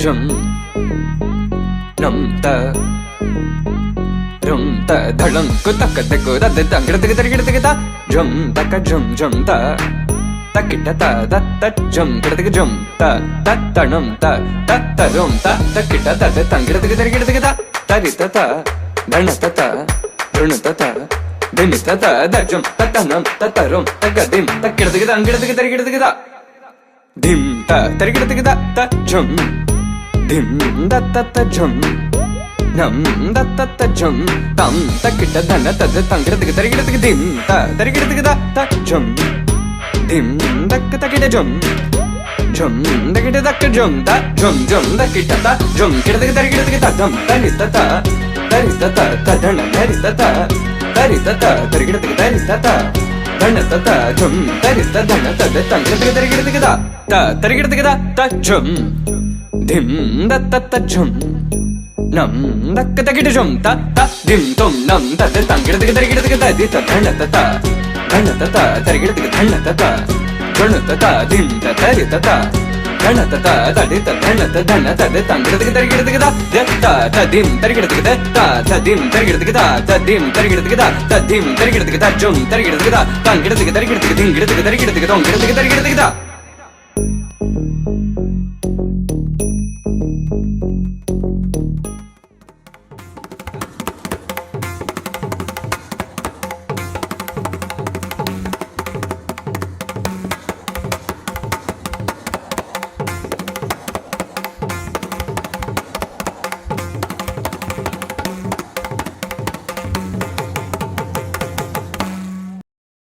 drum drum ta drum ta dhalam ko tak tak ko da da dang da da da da da drum tak drum drum ta தக்கிட்ட த தத்தஜம் கிடத்துக்கு ஜம் த தத்தணம் த தத்தரும் த தக்கிட்ட தத்த தங்கிடத்துக்கு தரிக்கிடத்துக்கு த தரித்த த தணத்த த ருணுத்த த திணித்த த தஜம் தத்தனம் தத்தரும் தக்கதிம் தக்கிடத்துக்கு தங்கிடத்துக்கு தரிக்கிடத்துக்கு த Thiem த தரிக்கிடத்துக்கு த தஜம் Thiem தத்த ஜம் நம் தத்த ஜம் தம் தக்கிட்ட தன தது தங்கிறதுக்கு தருகிறதுக்கு திம் த தருகிறதுக்கு த த ஜம் திம் தக்க தக்கிட்ட ஜம் ஜம் தக்கிட்ட தக்க ஜம் த ஜம் ஜம் தக்கிட்ட த ஜம் கிடதுக்கு தருகிறதுக்கு தத்தம் தனி தத்த தனி தத்த ததன தனி தத்த தனி தத்த தருகிறதுக்கு தனி தத்த தனத்தத ஜம் தரித்த தனத்தத தங்கிறதுக்கு தருகிறதுக்குதா த தருகிறதுக்குதா த ஜம் தரிக்கிறதுக்கு த த ஜம் திம் தக்கு தக்கிட்ட ஜம் ஜம் தக்கிட்ட தக்க ஜம் த ஜம் ஜம் தக்கிட்ட த ஜம் கிடதுக்கு தரிக்கிறதுக்கு த தம் தரி த த தரி த த த தன தரி த த தரி த த தரிக்கிறதுக்கு தரி த த தன த த ஜம் தரி த தன தது தங்கிறதுக்கு தரிக்கிறதுக்கு த த தரிக்கிறதுக்கு த த ஜம் திம் த த த ஜம் நம் தக்க தக்கிட்டு ஜும் த த திம் தும் நம் தத்து தங்கிடத்துக்கு தரிக்கிடத்துக்கு ததி த தண்ண தத்த தண்ண தத்த தரிக்கிடத்துக்கு தண்ண தத்த தொண்ணு தத்த திம் த தரி தத்த தண்ண தத்த தடி த தண்ண த தண்ண தது தங்கிடத்துக்கு தரிக்கிடத்துக்கு த த த த திம் தரிக்கிடத்துக்கு த த த திம் தரிக்கிடத்துக்கு த த திம் தரிக்கிடத்துக்கு த த திம் தரிக்கிடத்துக்கு த ஜும் தரிக்கிடத்துக்கு த தங்கிடத்துக்கு தரிக்கிடத்துக்கு திங்கிடத்துக்கு தரிக்கிடத்துக்கு தொங்கிடத்துக்கு தரிக்கிடத்துக்கு த